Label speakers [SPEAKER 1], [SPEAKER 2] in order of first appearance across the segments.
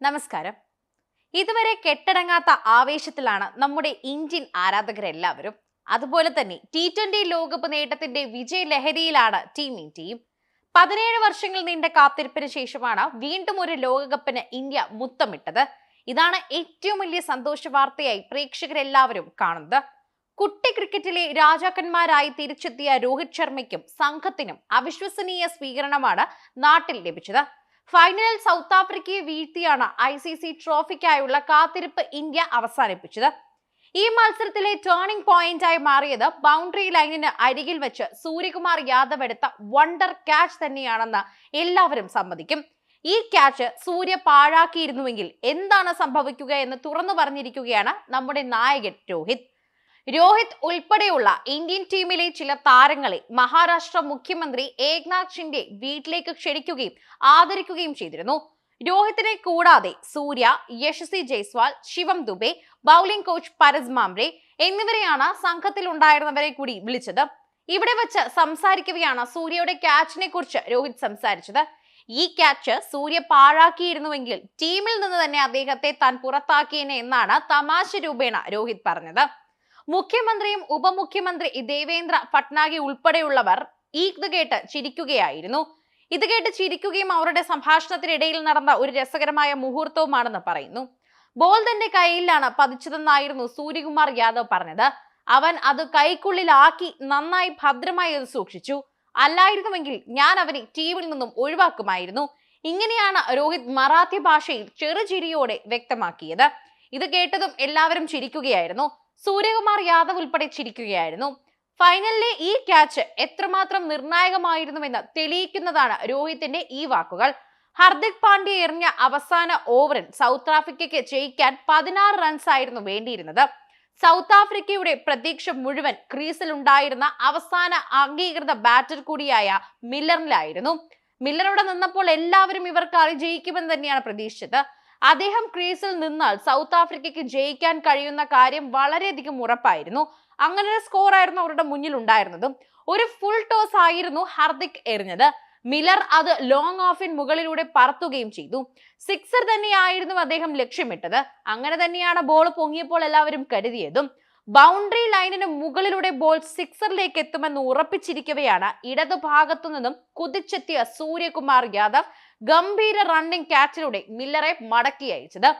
[SPEAKER 1] നമസ്കാരം. ഇതുവരെ കെട്ടടങ്ങാത്ത ആവേശത്തിലാണ് നമ്മുടെ ഇന്ത്യൻ ആരാധകരെല്ലാവരും. അതുപോലെ തന്നെ ടി ട്വന്റി ലോകകപ്പ് നേട്ടത്തിന്റെ വിജയലഹരിയിലാണ് ടീം ഇന്ത്യയും പതിനേഴ് വർഷങ്ങൾ നീണ്ട കാത്തിരിപ്പിന് ശേഷമാണ് വീണ്ടും ഒരു ലോകകപ്പിന് ഇന്ത്യ മുത്തമിട്ടത്. ഇതാണ് ഏറ്റവും വലിയ സന്തോഷ വാർത്തയായി പ്രേക്ഷകരെല്ലാവരും കാണുന്നത്. കുട്ടി ക്രിക്കറ്റിലെ രാജാക്കന്മാരായി തിരിച്ചെത്തിയ രോഹിത് ശർമ്മയ്ക്കും സംഘത്തിനും അവിശ്വസനീയ സ്വീകരണമാണ് നാട്ടിൽ ലഭിച്ചത്. ഫൈനലിൽ സൗത്ത് ആഫ്രിക്കയെ വീഴ്ത്തിയാണ് ഐ സി സി ട്രോഫിക്കായുള്ള കാത്തിരിപ്പ് ഇന്ത്യ അവസാനിപ്പിച്ചത്. ഈ മത്സരത്തിലെ ടേണിംഗ് പോയിന്റായി മാറിയത് ബൗണ്ടറി ലൈനിന് അരികിൽ വെച്ച് സൂര്യകുമാർ യാദവ് എടുത്ത വണ്ടർ ക്യാച്ച് തന്നെയാണെന്ന് എല്ലാവരും സമ്മതിക്കും. ഈ ക്യാച്ച് സൂര്യ പാഴാക്കിയിരുന്നുവെങ്കിൽ എന്താണ് സംഭവിക്കുക എന്ന് തുറന്നു പറഞ്ഞിരിക്കുകയാണ് നമ്മുടെ നായകൻ രോഹിത്. രോഹിത് ഉൾപ്പെടെയുള്ള ഇന്ത്യൻ ടീമിലെ ചില താരങ്ങളെ മഹാരാഷ്ട്ര മുഖ്യമന്ത്രി ഏക്നാഥ് ഷിൻഡെ വീട്ടിലേക്ക് ക്ഷണിക്കുകയും ആദരിക്കുകയും ചെയ്തിരുന്നു. രോഹിത്തിനെ കൂടാതെ സൂര്യ യശസ്വി ജയ്സ്വാൾ ശിവം ദുബെ ബൗളിംഗ് കോച്ച് പരസ് മാംറെ എന്നിവരെയാണ് സംഘത്തിൽ ഉണ്ടായിരുന്നവരെ കൂടി വിളിച്ചത്. ഇവിടെ വെച്ച് സംസാരിക്കുകയാണ് സൂര്യയുടെ ക്യാച്ചിനെ കുറിച്ച് രോഹിത് സംസാരിച്ചത്. ഈ ക്യാച്ച് സൂര്യ പാഴാക്കിയിരുന്നുവെങ്കിൽ ടീമിൽ നിന്ന് തന്നെ അദ്ദേഹത്തെ താൻ പുറത്താക്കിയേനെ എന്നാണ് തമാശ രൂപേണ രോഹിത് പറഞ്ഞത്. മുഖ്യമന്ത്രിയും ഉപമുഖ്യമന്ത്രി ദേവേന്ദ്ര ഫട്നാഗി ഉൾപ്പെടെയുള്ളവർ ഈ ഇത് കേട്ട് ചിരിക്കുകയായിരുന്നു. ഇത് കേട്ട് ചിരിക്കുകയും അവരുടെ സംഭാഷണത്തിനിടയിൽ നടന്ന ഒരു രസകരമായ മുഹൂർത്തവുമാണെന്ന് പറയുന്നു. ബോൾ തന്റെ കയ്യിലാണ് പതിച്ചതെന്നായിരുന്നു സൂര്യകുമാർ യാദവ് പറഞ്ഞത്. അവൻ അത് കൈക്കുള്ളിലാക്കി നന്നായി ഭദ്രമായി അത് സൂക്ഷിച്ചു. അല്ലായിരുന്നുവെങ്കിൽ ഞാൻ അവനെ ടീമിൽ നിന്നും ഒഴിവാക്കുമായിരുന്നു. ഇങ്ങനെയാണ് രോഹിത് മറാത്തി ഭാഷയിൽ ചെറുചിരിയോടെ വ്യക്തമാക്കിയത്. ഇത് കേട്ടതും എല്ലാവരും ചിരിക്കുകയായിരുന്നു. സൂര്യകുമാർ യാദവ് ഉൾപ്പെടെ ചിരിക്കുകയായിരുന്നു. ഫൈനലിലെ ഈ ക്യാച്ച് എത്രമാത്രം നിർണായകമായിരുന്നുവെന്ന് തെളിയിക്കുന്നതാണ് രോഹിത്തിന്റെ ഈ വാക്കുകൾ. ഹർദിക് പാണ്ഡ്യ എറിഞ്ഞ അവസാന ഓവറിൽ സൗത്ത് ആഫ്രിക്കയ്ക്ക് ജയിക്കാൻ പതിനാറ് റൺസ് ആയിരുന്നു വേണ്ടിയിരുന്നത്. സൗത്ത് ആഫ്രിക്കയുടെ പ്രതീക്ഷ മുഴുവൻ ക്രീസിൽ ഉണ്ടായിരുന്ന അവസാന അംഗീകൃത ബാറ്റർ കൂടിയായ മില്ലറിലായിരുന്നു മില്ലറോടെ നിന്നപ്പോൾ എല്ലാവരും ഇവർക്ക് ജയിക്കുമെന്ന് തന്നെയാണ് പ്രതീക്ഷിച്ചത്. അദ്ദേഹം ക്രീസിൽ നിന്നാൽ സൗത്ത് ആഫ്രിക്കയ്ക്ക് ജയിക്കാൻ കഴിയുന്ന കാര്യം വളരെയധികം ഉറപ്പായിരുന്നു. അങ്ങനെ ഒരു സ്കോർ ആയിരുന്നു അവരുടെ മുന്നിൽ ഉണ്ടായിരുന്നതും. ഒരു ഫുൾ ടോസ് ആയിരുന്നു ഹർദിക് എറിഞ്ഞത്. മിലർ അത് ലോങ് ഓഫിൻ മുകളിലൂടെ പറത്തുകയും ചെയ്തു. സിക്സർ തന്നെയായിരുന്നു അദ്ദേഹം ലക്ഷ്യമിട്ടത്. അങ്ങനെ തന്നെയാണ് ബോൾ പൊങ്ങിയപ്പോൾ എല്ലാവരും കരുതിയതും. ബൗണ്ടറി ലൈനിന് മുകളിലൂടെ ബോൾ സിക്സറിലേക്ക് എത്തുമെന്ന് ഉറപ്പിച്ചിരിക്കവെയാണ് ഇടതുഭാഗത്തു നിന്നും കുതിച്ചെത്തിയ സൂര്യകുമാർ യാദവ് ഗംഭീര റണ്ണിംഗ് ക്യാച്ചിലൂടെ മില്ലറെ മടക്കി അയച്ചത്.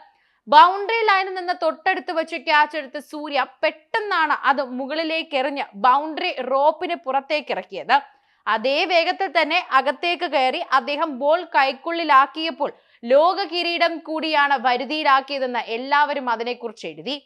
[SPEAKER 1] ബൗണ്ടറി ലൈനിൽ നിന്ന് തൊട്ടടുത്ത് വെച്ച് ക്യാച്ച് എടുത്ത് സൂര്യ പെട്ടെന്നാണ് അത് മുകളിലേക്ക് എറിഞ്ഞ് ബൗണ്ടറി റോപ്പിന് പുറത്തേക്ക് ഇറക്കിയത്. അതേ വേഗത്തിൽ തന്നെ അകത്തേക്ക് കയറി അദ്ദേഹം ബോൾ കൈക്കുള്ളിലാക്കിയപ്പോൾ ലോക കിരീടം കൂടിയാണ് വരുതിയിലാക്കിയതെന്ന് എല്ലാവരും അതിനെക്കുറിച്ച് എഴുതി.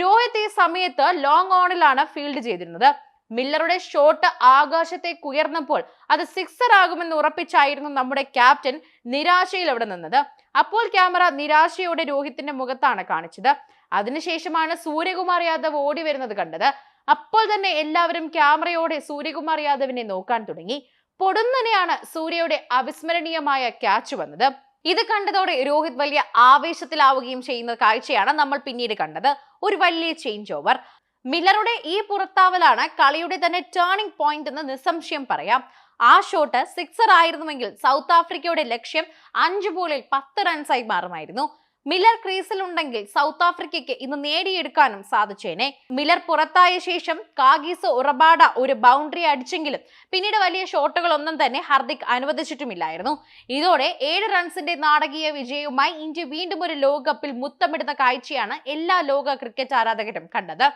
[SPEAKER 1] രോഹിത് ഈ സമയത്ത് ലോങ് ഓണിലാണ് ഫീൽഡ് ചെയ്തിരുന്നത്. മില്ലറുടെ ഷോട്ട് ആകാശത്തേക്ക് ഉയർന്നപ്പോൾ അത് സിക്സർ ആകുമെന്ന് ഉറപ്പിച്ചായിരുന്നു നമ്മുടെ ക്യാപ്റ്റൻ നിരാശയിൽ അവിടെ നിന്നത്. അപ്പോൾ ക്യാമറ നിരാശയോടെ രോഹിത്തിന്റെ മുഖത്താണ് കാണിച്ചത്. അതിനുശേഷമാണ് സൂര്യകുമാർ യാദവ് ഓടി വരുന്നത് കണ്ടത്. അപ്പോൾ തന്നെ എല്ലാവരും ക്യാമറയോടെ സൂര്യകുമാർ യാദവിനെ നോക്കാൻ തുടങ്ങി. പൊടുന്നനെയാണ് സൂര്യയുടെ അവിസ്മരണീയമായ ക്യാച്ച് വന്നത്. ഇത് കണ്ടതോടെ രോഹിത് വലിയ ആവേശത്തിലാവുകയും ചെയ്യുന്ന കാഴ്ചയാണ് നമ്മൾ പിന്നീട് കണ്ടത്. ഒരു വലിയ ചേഞ്ച് ഓവർ മില്ലറുടെ ഈ പുറത്താവലാണ് കളിയുടെ തന്നെ ടേണിംഗ് പോയിന്റ് എന്ന് നിസ്സംശയം പറയാം. ആ ഷോട്ട് സിക്സർ ആയിരുന്നുവെങ്കിൽ സൗത്ത് ആഫ്രിക്കയുടെ ലക്ഷ്യം അഞ്ച് ബോളിൽ പത്ത് റൺസായി മാറുമായിരുന്നു. മില്ലർ ക്രീസിലുണ്ടെങ്കിൽ സൗത്ത് ആഫ്രിക്കയ്ക്ക് ഇന്ന് നേടിയെടുക്കാനും സാധിച്ചേനെ. മില്ലർ പുറത്തായ ശേഷം കാഗീസ് ഉറബാഡ ഒരു ബൗണ്ടറി അടിച്ചെങ്കിലും പിന്നീട് വലിയ ഷോട്ടുകളൊന്നും തന്നെ ഹർദിക് അനുവദിച്ചിട്ടുമില്ലായിരുന്നു. ഇതോടെ ഏഴ് റൺസിന്റെ നാടകീയ വിജയവുമായി ഇന്ത്യ വീണ്ടും ഒരു ലോകകപ്പിൽ മുത്തമിടുന്ന കാഴ്ചയാണ് എല്ലാ ലോക ക്രിക്കറ്റ് ആരാധകരും കണ്ടത്.